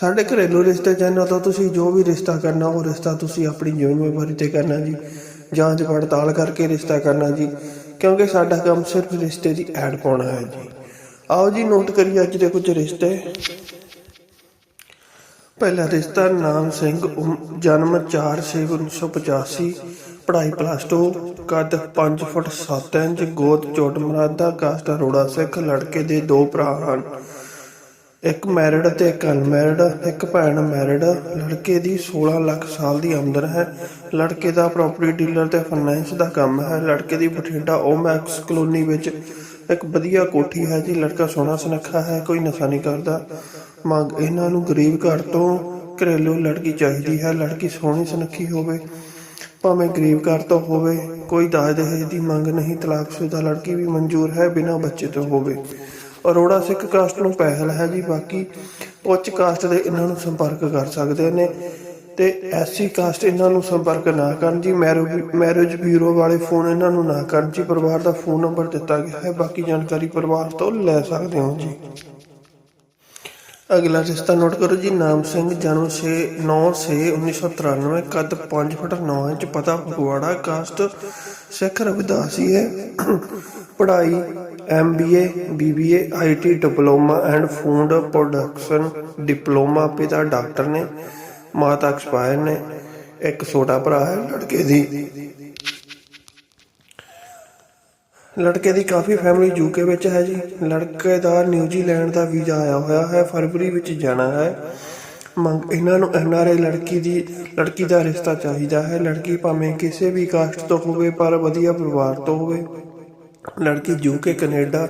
ਸਾਡੇ ਘਰੇਲੂ ਰਿਸ਼ਤੇ ਚੈਨਲ ਤੋਂ ਤੁਸੀਂ ਜੋ ਵੀ ਰਿਸ਼ਤਾ ਕਰਨਾ, ਉਹ ਰਿਸ਼ਤਾ ਤੁਸੀਂ ਆਪਣੀ ਜ਼ਿੰਮੇਵਾਰੀ ਤੇ ਕਰਨਾ ਜੀ। ਜਾਂਚ ਪੜਤਾਲ ਕਰਕੇ ਰਿਸ਼ਤਾ ਕਰਨਾ ਜੀ। ਕਿਉਂਕਿ ਸਾਡਾ ਕੰਮ ਸਿਰਫ ਰਿਸ਼ਤੇ ਦੀ ਐਡ ਪਾਉਣਾ ਹੈ ਜੀ। ਆਓ ਜੀ ਨੋਟ ਕਰੀਏ ਅੱਜ ਦੇ ਕੁਝ ਰਿਸ਼ਤੇ। ਪਹਿਲਾ ਰਿਸ਼ਤਾ, ਨਾਮ ਸਿੰਘ, ਉਮ- ਜਨਮ 4/6/1985 ਪੜ੍ਹਾਈ ਪਲੱਸ 2 ਕੱਦ 5 ਫੁੱਟ 7 ਇੰਚ ਗੋਤ ਚੋਟ ਮਰਾਦਾ, ਕਾਸਟ ਅਰੋੜਾ ਸਿੱਖ, ਲੜਕੇ ਦੇ ਦੋ ਭਰਾ ਹਨ। ਇੱਕ ਮੈਰਿਡ ਤੇ ਇੱਕ ਅਨਮੈਰਿਡ, ਇੱਕ ਭੈਣ ਮੈਰਿਡ। ਲੜਕੇ ਦੀ 16 ਲੱਖ ਸਾਲ ਦੀ ਆਮਦਨ ਹੈ। ਲੜਕੇ ਦਾ ਪ੍ਰਾਪਰਟੀ ਡੀਲਰ ਤੇ ਫਾਈਨੈਂਸ ਦਾ ਕੰਮ ਹੈ। ਲੜਕੇ ਦੀ ਬਠਿੰਡਾ ਓਮੈਕਸ ਕਲੋਨੀ ਵਿੱਚ ਇੱਕ ਵਧੀਆ ਕੋਠੀ ਹੈ ਜੀ। ਲੜਕਾ ਸੋਹਣਾ ਸੁਨੱਖਾ ਹੈ, ਕੋਈ ਨਸ਼ਾ ਨਹੀਂ ਕਰਦਾ। ਮੰਗ ਇਹਨਾਂ ਨੂੰ ਗਰੀਬ ਘਰ ਤੋਂ ਘਰੇਲੂ ਲੜਕੀ ਚਾਹੀਦੀ ਹੈ। ਲੜਕੀ ਸੋਹਣੀ ਸੁਨੱਖੀ ਹੋਵੇ, ਭਾਵੇਂ ਗਰੀਬ ਘਰ ਤੋਂ ਹੋਵੇ, ਕੋਈ ਦਾਜ ਦਹੇਜ ਦੀ ਮੰਗ ਨਹੀਂ। ਤਲਾਕਸ਼ੁਦਾ ਲੜਕੀ ਵੀ ਮਨਜ਼ੂਰ ਹੈ, ਬਿਨਾਂ ਬੱਚੇ ਤੋਂ ਹੋਵੇ। ਅਰੋੜਾ ਸਿੱਖ ਕਾਸਟ ਨੂੰ ਪਹਿਲ ਹੈ ਜੀ ਬਾਕੀ ਉੱਚ ਕਾਸਟ ਦੇ ਇਹਨਾਂ ਨੂੰ ਸੰਪਰਕ ਕਰ ਸਕਦੇ ਨੇ ਤੇ ਐਸਸੀ ਕਾਸਟ ਇਹਨਾਂ ਨੂੰ ਸੰਪਰਕ ਨਾ ਕਰਨ ਜੀ ਮੈਰਿਜ ਬਿਊਰੋ ਵਾਲੇ ਫੋਨ ਇਹਨਾਂ ਨੂੰ ਨਾ ਕਰਨ ਜੀ, ਪਰਿਵਾਰ ਦਾ ਫੋਨ ਨੰਬਰ ਦਿੱਤਾ ਗਿਆ ਹੈ, ਬਾਕੀ ਜਾਣਕਾਰੀ ਪਰਿਵਾਰ ਤੋਂ ਲੈ ਸਕਦੇ ਹੋ ਜੀ। ਅਗਲਾ ਰਿਸ਼ਤਾ ਨੋਟ ਕਰੋ ਜੀ, ਨਾਮ ਸਿੰਘ, ਜਨਮ 6 9 6 1993 ਕੱਦ 5 ਫੁੱਟ 9 ਇੰਚ, ਪਤਾ ਫਗਵਾੜਾ ਕਾਸਟ ਸਿੱਖ ਰਵਿਦਾਸੀ ਹੈ। ਪੜ੍ਹਾਈ MBA BBA IT diploma and food production diploma, ਪਿਤਾ ਡਾਕਟਰ ਨੇ, ਮਾਤਾ ਐਕਸਪਾਇਰ ਨੇ, ਇੱਕ ਛੋਟਾ ਭਰਾ ਹੈ, ਲੜਕੇ ਦੀ। ਲੜਕੇ ਦੀ ਕਾਫੀ ਫੈਮਿਲੀ ਯੂਕੇ ਵਿੱਚ ਹੈ ਜੀ। ਲੜਕੇ ਦਾ ਨਿਊਜ਼ੀਲੈਂਡ ਦਾ ਵੀਜ਼ਾ ਆਇਆ ਹੋਇਆ ਹੈ, ਫਰਵਰੀ ਵਿੱਚ ਜਾਣਾ ਹੈ। ਮੰਗ, ਇਹਨਾਂ ਨੂੰ ਐਨਆਰਆਈ ਲੜਕੀ ਦੀ, ਲੜਕੀ ਦਾ ਰਿਸ਼ਤਾ ਚਾਹੀਦਾ ਹੈ। ਲੜਕੀ ਭਾਵੇਂ ਕਿਸੇ ਵੀ ਕਾਸਟ ਤੋਂ ਹੋਵੇ, ਪਰ ਵਧੀਆ ਪਰਿਵਾਰ ਤੋਂ ਹੋਵੇ। ਲੜਕੀ ਯੂਕੇ ਕੈਨੇਡਾ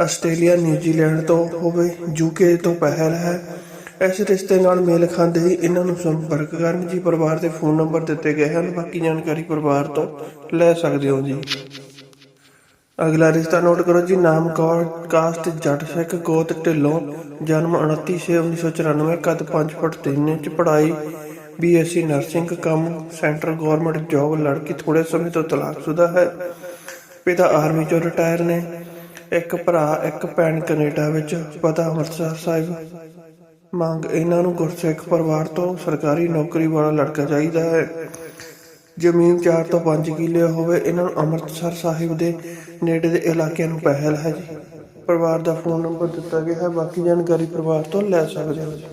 ਆਸਟ੍ਰੇਲੀਆ ਨਿਊਜ਼ੀਲੈਂਡ ਤੋਂ ਹੋਵੇ। ਯੂਕੇ ਤੋਂ ਪਹਿਲ ਹੈ। ਇਸ ਰਿਸ਼ਤੇ ਨਾਲ ਮੇਲ ਖਾਂਦੇ ਹੀ ਇਹਨਾਂ ਨੂੰ ਸੰਪਰਕ ਕਰਨ ਜੀ। ਪਰਿਵਾਰ ਦੇ ਫੋਨ ਨੰਬਰ ਦਿੱਤੇ ਗਏ ਹਨ। ਬਾਕੀ ਜਾਣਕਾਰੀ ਪਰਿਵਾਰ ਤੋਂ ਲੈ ਸਕਦੇ ਹੋ ਜੀ। ਅਗਲਾ ਰਿਸ਼ਤਾ ਨੋਟ ਕਰੋ ਜੀ। ਨਾਮ ਕੌਰ, ਕਾਸਟ ਜੱਟ ਸਿੱਖ, ਗੋਤ ਢਿੱਲੋਂ, ਜਨਮ 29/6/1994 ਕੱਦ 5 ਫੁੱਟ 3 ਇੰਚ, ਪੜ੍ਹਾਈ ਬੀਐਸਸੀ ਨਰਸਿੰਗ, ਕੰਮ ਸੈਂਟਰ ਗਵਰਨਮੈਂਟ ਜੌਬ, ਲੜਕੀ ਥੋੜੇ ਸਮੇਂ ਤੋਂ ਤਲਾਕਸ਼ੁਦਾ ਹੈ। ਪਿਤਾ ਆਰਮੀ ਚੋਂ ਰਿਟਾਇਰ ਨੇ। ਇੱਕ ਭਰਾ, ਇੱਕ ਭੈਣ ਕੈਨੇਡਾ ਵਿੱਚ, ਪਤਾ ਅੰਮ੍ਰਿਤਸਰ ਸਾਹਿਬ। ਮੰਗ ਇਹਨਾਂ ਨੂੰ ਗੁਰਸਿੱਖ ਪਰਿਵਾਰ ਤੋਂ ਸਰਕਾਰੀ ਨੌਕਰੀ ਵਾਲਾ ਲੜਕਾ ਚਾਹੀਦਾ ਹੈ। ਜ਼ਮੀਨ 4 ਤੋਂ 5 ਕਿੱਲੇ ਹੋਵੇ, ਇਹਨਾਂ ਨੂੰ ਅੰਮ੍ਰਿਤਸਰ ਸਾਹਿਬ ਦੇ ਨੇੜੇ ਦੇ ਇਲਾਕਿਆਂ ਨੂੰ ਪਹਿਲ ਹੈ ਜੀ। ਪਰਿਵਾਰ ਦਾ ਫੋਨ ਨੰਬਰ ਦਿੱਤਾ ਗਿਆ ਹੈ, ਬਾਕੀ ਜਾਣਕਾਰੀ ਪਰਿਵਾਰ ਤੋਂ ਲੈ ਸਕਦੇ ਹੋ ਜੀ।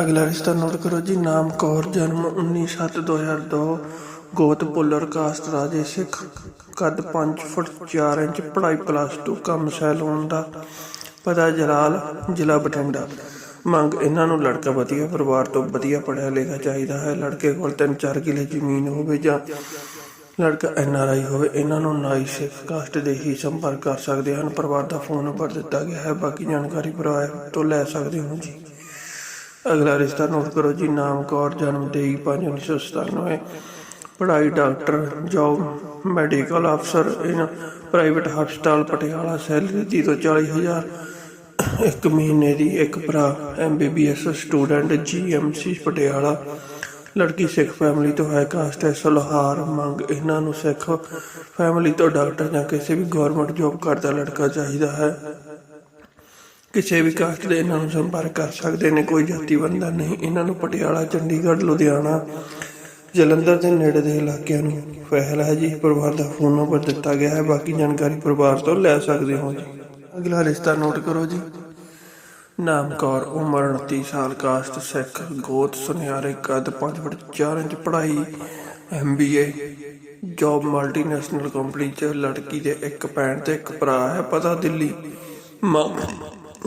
ਅਗਲਾ ਰਿਸ਼ਤਾ ਨੋਟ ਕਰੋ ਜੀ, ਨਾਮ ਕੌਰ, ਜਨਮ 19/7/2002 ਗੋਤ ਪੁੱਲਰ ਕਾਸਟ ਰਾਜੇ ਸਿੱਖ, ਕੱਦ 5 ਫੁੱਟ 4 ਇੰਚ, ਪੜ੍ਹਾਈ ਪਲੱਸ 2 ਕੰਮ ਸੈਲੂਨ ਦਾ ਪਤਾ ਜਲਾਲ, ਜ਼ਿਲ੍ਹਾ ਬਠਿੰਡਾ। ਮੰਗ ਇਹਨਾਂ ਨੂੰ ਲੜਕਾ ਵਧੀਆ ਪਰਿਵਾਰ ਤੋਂ ਵਧੀਆ ਪੜ੍ਹਿਆ ਲਿਖਿਆ ਚਾਹੀਦਾ ਹੈ। ਲੜਕੇ ਕੋਲ 3-4 ਕਿੱਲੇ ਜ਼ਮੀਨ ਹੋਵੇ ਜਾਂ ਲੜਕਾ ਐੱਨ ਆਰ ਆਈ ਹੋਵੇ, ਇਹਨਾਂ ਨੂੰ ਨਾਈ ਸਿੱਖ ਕਾਸਟ ਦੇ ਹੀ ਸੰਪਰਕ ਕਰ ਸਕਦੇ ਹਨ। ਪਰਿਵਾਰ ਦਾ ਫੋਨ ਨੰਬਰ ਦਿੱਤਾ ਗਿਆ ਹੈ। ਬਾਕੀ ਜਾਣਕਾਰੀ ਪਰਿਵਾਰ ਤੋਂ ਲੈ ਸਕਦੇ ਹੋ ਜੀ। ਅਗਲਾ ਰਿਸ਼ਤਾ ਨੋਟ ਕਰੋ ਜੀ। ਨਾਮ, ਕੌਰ, ਜਨਮ 23/5/1997 ਪੜ੍ਹਾਈ ਡਾਕਟਰ, ਜੌਬ, ਮੈਡੀਕਲ ਅਫਸਰ, ਇਨ ਪ੍ਰਾਈਵੇਟ ਹਸਪਤਾਲ, ਪਟਿਆਲਾ, ਸੈਲਰੀ ਦੀ ਤੋਂ 40000 ਇੱਕ ਮਹੀਨੇ ਦੀ ਇੱਕ ਭਰਾ ਐਮਬੀਬੀਐਸ ਸਟੂਡੈਂਟ ਜੀਐਮਸੀ ਪਟਿਆਲਾ। ਲੜਕੀ ਸਿੱਖ ਫੈਮਿਲੀ ਤੋਂ ਹੈ ਕਾਸਟ ਹੈ, ਸੁਲਹਾਰ ਮੰਗ। ਇਹਨਾਂ ਨੂੰ ਸਿੱਖ ਫੈਮਿਲੀ ਤੋਂ ਡਾਕਟਰ ਜਾਂ ਕਿਸੇ ਵੀ ਗਵਰਨਮੈਂਟ ਜੌਬ ਕਰਦਾ ਲੜਕਾ ਚਾਹੀਦਾ ਹੈ। ਕਿਸੇ ਵੀ ਕਾਸਟ ਦੇ ਇਹਨਾਂ ਨੂੰ ਸੰਪਰਕ ਕਰ ਸਕਦੇ ਨੇ, ਕੋਈ ਜਾਤੀ ਬੰਦਾ ਨਹੀਂ। ਇਹਨਾਂ ਨੂੰ ਪਟਿਆਲਾ, ਚੰਡੀਗੜ੍ਹ, ਲੁਧਿਆਣਾ, ਜਲੰਧਰ ਦੇ ਨੇੜੇ ਦੇ ਇਲਾਕਿਆਂ ਨੂੰ ਫਹਿਲ ਹੈ ਜੀ। ਪਰਿਵਾਰ ਦਾ ਫੋਨ ਨੰਬਰ ਦਿੱਤਾ ਗਿਆ ਹੈ। ਬਾਕੀ ਜਾਣਕਾਰੀ ਪਰਿਵਾਰ ਤੋਂ ਲੈ ਸਕਦੇ ਹੋ ਜੀ। ਅਗਲਾ ਰਿਸ਼ਤਾ ਨੋਟ ਕਰੋ ਜੀ। ਨਾਮ ਕੌਰ ਉਮਰ 29 ਸਾਲ ਕਾਸਟ ਸਿੱਖ, ਗੋਤ ਸੁਨਿਆਰੇ, ਕੱਦ 5 ਫੁੱਟ 4 ਇੰਚ ਪੜ੍ਹਾਈ, ਐਮਬੀਏ, ਜੌਬ ਮਲਟੀਨੈਸ਼ਨਲ ਕੰਪਨੀ 'ਚ, ਲੜਕੀ ਦੇ ਇੱਕ ਭੈਣ ਤੇ ਇੱਕ ਭਰਾ ਹੈ, ਪਤਾ ਦਿੱਲੀ। ਮਾਂ,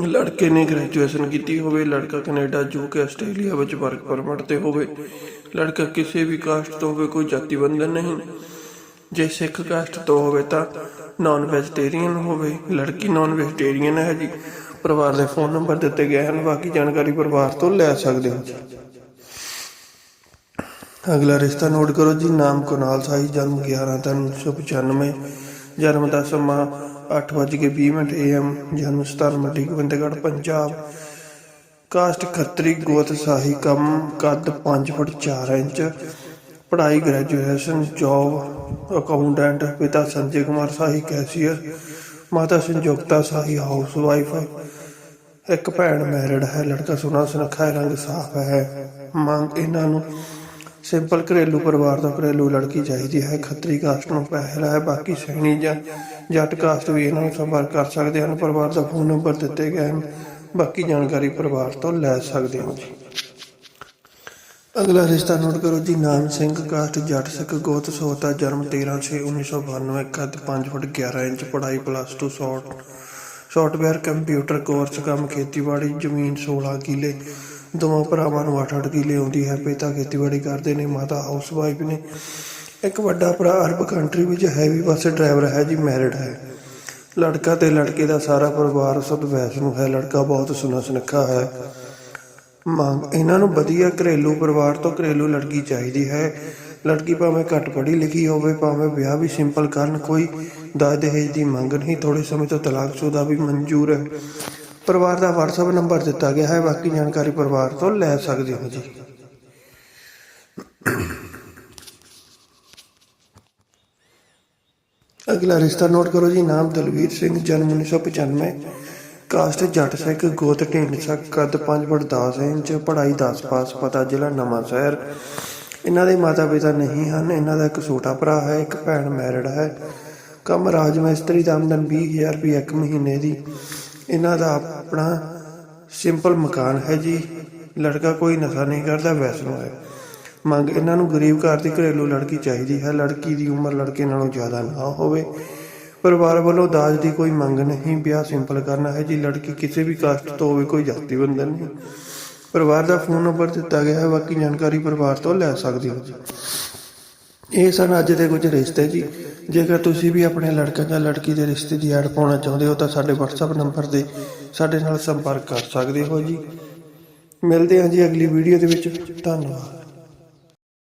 ਲੜਕੇ ਨੇ ਗ੍ਰੈਜੂਏਸ਼ਨ ਕੀਤੀ ਹੋਵੇ, ਲੜਕਾ ਕੈਨੇਡਾ ਯੂਕੇ ਆਸਟ੍ਰੇਲੀਆ ਵਿੱਚ ਵਰਕ ਪਰਮਿਟ ਤੇ ਹੋਵੇ। ਲੜਕਾ ਕਿਸੇ ਵੀ ਕਾਸਟ ਤੋਂ ਹੋਵੇ, ਕੋਈ ਜਾਤੀ ਬੰਧਨ ਨਹੀਂ। ਜੇ ਸਿੱਖ ਕਾਸਟ ਤੋਂ ਹੋਵੇ ਤਾਂ ਨਾਨ ਵੈਜੀਟੇਰੀਅਨ ਹੋਵੇ, ਲੜਕੀ ਨਾਨ ਵੈਜੀਟੇਰੀਅਨ ਹੈ ਜੀ। ਪਰਿਵਾਰ ਦੇ ਫੋਨ ਨੰਬਰ ਦਿੱਤੇ ਗਏ ਹਨ, ਬਾਕੀ ਜਾਣਕਾਰੀ ਪਰਿਵਾਰ ਤੋਂ ਲੈ ਸਕਦੇ ਹੋ ਅਗਲਾ ਰਿਸ਼ਤਾ ਨੋਟ ਕਰੋ ਜੀ, ਨਾਮ ਕੁਨਾਲ ਸਾਈ ਜਨਮ 11 ਤਿੰਨ 1995 ਜਨਮ ਦਾ ਸਮਾਂ 8:20 ਮਿੰਟ AM ਜਨਮ ਸਥਾਨ ਮੰਡੀ ਗੋਬਿੰਦਗੜ੍ਹ ਪੰਜਾਬ। ਕਾਸਟ ਖੱਤਰੀ ਗੋਤ ਸਾਹੀ ਕੰਮ ਕੱਦ 5 ਫੁੱਟ 4 ਇੰਚ ਪੜ੍ਹਾਈ ਗ੍ਰੈਜੂਏਸ਼ਨ ਜੌਬ ਅਕਾਊਂਟੈਂਟ ਪਿਤਾ ਸੰਜੇ ਕੁਮਾਰ ਸਾਹੀ ਕੈਸ਼ੀਅਰ ਮਾਤਾ ਸੰਯੁਕਤਾ ਸਾਹੀ ਹਾਊਸ ਵਾਈਫ ਇੱਕ ਭੈਣ ਮੈਰਿਡ ਹੈ, ਲੜਕਾ ਸੋਹਣਾ, ਸੁਨੱਖਾ ਹੈ, ਰੰਗ ਸਾਫ਼ ਹੈ। ਮੰਗ ਇਹਨਾਂ ਨੂੰ ਸਿੰਪਲ ਘਰੇਲੂ ਪਰਿਵਾਰ ਤੋਂ ਘਰੇਲੂ ਲੜਕੀ ਚਾਹੀਦੀ ਹੈ। ਖੱਤਰੀ ਕਾਸਟ ਨੂੰ ਪਹਿਲ ਹੈ, ਬਾਕੀ ਸੈਣੀ ਜਾਂ ਜੱਟ ਕਾਸਟ ਵੀ ਇਹਨਾਂ ਨੂੰ ਸੰਪਰਕ ਕਰ ਸਕਦੇ ਹਨ। ਪਰਿਵਾਰ ਦਾ ਫੋਨ ਨੰਬਰ ਦਿੱਤੇ ਗਏ ਹਨ। ਬਾਕੀ ਜਾਣਕਾਰੀ ਪਰਿਵਾਰ ਤੋਂ ਲੈ ਸਕਦੇ ਹੋ ਜੀ। ਅਗਲਾ ਰਿਸ਼ਤਾ ਨੋਟ ਕਰੋ ਜੀ, ਨਾਮ ਸਿੰਘ, ਕਾਸਟ, ਜੱਟ ਸਿੱਖ, ਗੋਤ, ਸੋਤਾ, ਜਨਮ 13/6/1992 ਕੱਦ 5 ਫੁੱਟ 11 ਇੰਚ, ਪੜ੍ਹਾਈ plus 2 short software computer course ਕੰਮ, ਖੇਤੀਬਾੜੀ, ਜ਼ਮੀਨ 16 ਕਿੱਲੇ। ਦੋਵਾਂ ਭਰਾਵਾਂ ਨੂੰ 8-8 ਕਿੱਲੇ ਆਉਂਦੀ ਹੈ, ਪਿਤਾ ਖੇਤੀਬਾੜੀ ਕਰਦੇ ਨੇ, ਮਾਤਾ ਹਾਊਸ ਵਾਈਫ ਨੇ। ਇੱਕ ਵੱਡਾ ਭਰਾ ਅਰਬ ਕੰਟਰੀ ਵਿੱਚ ਹੈਵੀ ਬੱਸ ਡਰਾਈਵਰ ਹੈ ਜੀ ਮੈਰਿਡ ਹੈ। ਲੜਕਾ ਤੇ ਲੜਕੇ ਦਾ ਸਾਰਾ ਪਰਿਵਾਰ ਸਦ ਵੈਸ਼ਨੂ ਹੈ, ਲੜਕਾ ਬਹੁਤ ਸੁਨਾ ਸੁਨੱਖਾ ਹੈ। ਮੰਗ, ਇਹਨਾਂ ਨੂੰ ਵਧੀਆ ਘਰੇਲੂ ਪਰਿਵਾਰ ਤੋਂ ਘਰੇਲੂ ਲੜਕੀ ਚਾਹੀਦੀ ਹੈ। ਲੜਕੀ ਭਾਵੇਂ ਘੱਟ ਪੜ੍ਹੀ ਲਿਖੀ ਹੋਵੇ, ਭਾਵੇਂ ਵਿਆਹ ਵੀ ਸਿੰਪਲ ਕਰਨ, ਕੋਈ ਦਾਜ ਦਹੇਜ ਦੀ ਮੰਗ ਨਹੀਂ। ਥੋੜੇ ਸਮੇਂ ਤੋਂ ਤਲਾਕਸ਼ੁਦਾ ਵੀ ਮਨਜ਼ੂਰ ਹੈ। ਪਰਿਵਾਰ ਦਾ WhatsApp ਨੰਬਰ ਦਿੱਤਾ ਗਿਆ ਹੈ। ਬਾਕੀ ਜਾਣਕਾਰੀ ਪਰਿਵਾਰ ਤੋਂ ਲੈ ਸਕਦੇ ਹੋ ਜੀ। ਅਗਲਾ ਰਿਸ਼ਤਾ ਨੋਟ ਕਰੋ ਜੀ। ਨਾਮ ਦਲਵੀਰ ਸਿੰਘ, ਜਨਮ 1995 ਕਾਸਟ ਜੱਟ ਸਿੱਖ ਗੋਤ ਢੀਂਡਸਾ ਕੱਦ 5 ਫੁੱਟ 10 ਇੰਚ, ਪੜ੍ਹਾਈ 10 ਪਾਸ, ਪਤਾ ਜ਼ਿਲ੍ਹਾ ਨਵਾਂ ਸ਼ਹਿਰ। ਇਹਨਾਂ ਦੇ ਮਾਤਾ ਪਿਤਾ ਨਹੀਂ ਹਨ, ਇਹਨਾਂ ਦਾ ਇੱਕ ਛੋਟਾ ਭਰਾ ਹੈ, ਇੱਕ ਭੈਣ ਮੈਰਿਡ ਹੈ। ਕੰਮ ਰਾਜ ਮਿਸਤਰੀ ਦਾ ਆਮਦਨ 20000 ਰੁਪਏ ਇੱਕ ਮਹੀਨੇ ਦੀ। ਇਹਨਾਂ ਦਾ ਆਪਣਾ ਸਿੰਪਲ ਮਕਾਨ ਹੈ ਜੀ। ਲੜਕਾ ਕੋਈ ਨਸ਼ਾ ਨਹੀਂ ਕਰਦਾ, ਵੈਸਨੋ ਹੈ। ਮੰਗ ਇਹਨਾਂ ਨੂੰ ਗਰੀਬ ਘਰ ਦੀ ਘਰੇਲੂ ਲੜਕੀ ਚਾਹੀਦੀ ਹੈ। ਲੜਕੀ ਦੀ ਉਮਰ ਲੜਕੇ ਨਾਲੋਂ ਜ਼ਿਆਦਾ ਨਾ ਹੋਵੇ। ਪਰਿਵਾਰ ਵੱਲੋਂ ਦਾਜ ਦੀ ਕੋਈ ਮੰਗ ਨਹੀਂ, ਵਿਆਹ ਸਿੰਪਲ ਕਰਨਾ ਹੈ ਜੀ ਲੜਕੀ ਕਿਸੇ ਵੀ ਕਾਸਟ ਤੋਂ ਹੋਵੇ, ਕੋਈ ਜਾਤੀ ਬੰਧਨ ਨਹੀਂ। ਪਰਿਵਾਰ ਦਾ ਫੋਨ ਨੰਬਰ ਦਿੱਤਾ ਗਿਆ ਹੈ, ਬਾਕੀ ਜਾਣਕਾਰੀ ਪਰਿਵਾਰ ਤੋਂ ਲੈ ਸਕਦੇ ਹੋ ਜੀ। ਇਹ ਸਨ ਅੱਜ ਦੇ ਕੁਝ ਰਿਸ਼ਤੇ ਜੀ। ਜੇਕਰ ਤੁਸੀਂ ਵੀ ਆਪਣੇ ਲੜਕਾ ਜਾਂ ਲੜਕੀ ਦੇ ਰਿਸ਼ਤੇ ਦੀ ਐਡ ਪਾਉਣਾ ਚਾਹੁੰਦੇ ਹੋ, ਤਾਂ ਸਾਡੇ WhatsApp ਨੰਬਰ ਤੇ ਸਾਡੇ ਨਾਲ ਸੰਪਰਕ ਕਰ ਸਕਦੇ ਹੋ ਜੀ। ਮਿਲਦੇ ਹਾਂ ਜੀ ਅਗਲੀ ਵੀਡੀਓ ਦੇ ਵਿੱਚ। ਧੰਨਵਾਦ।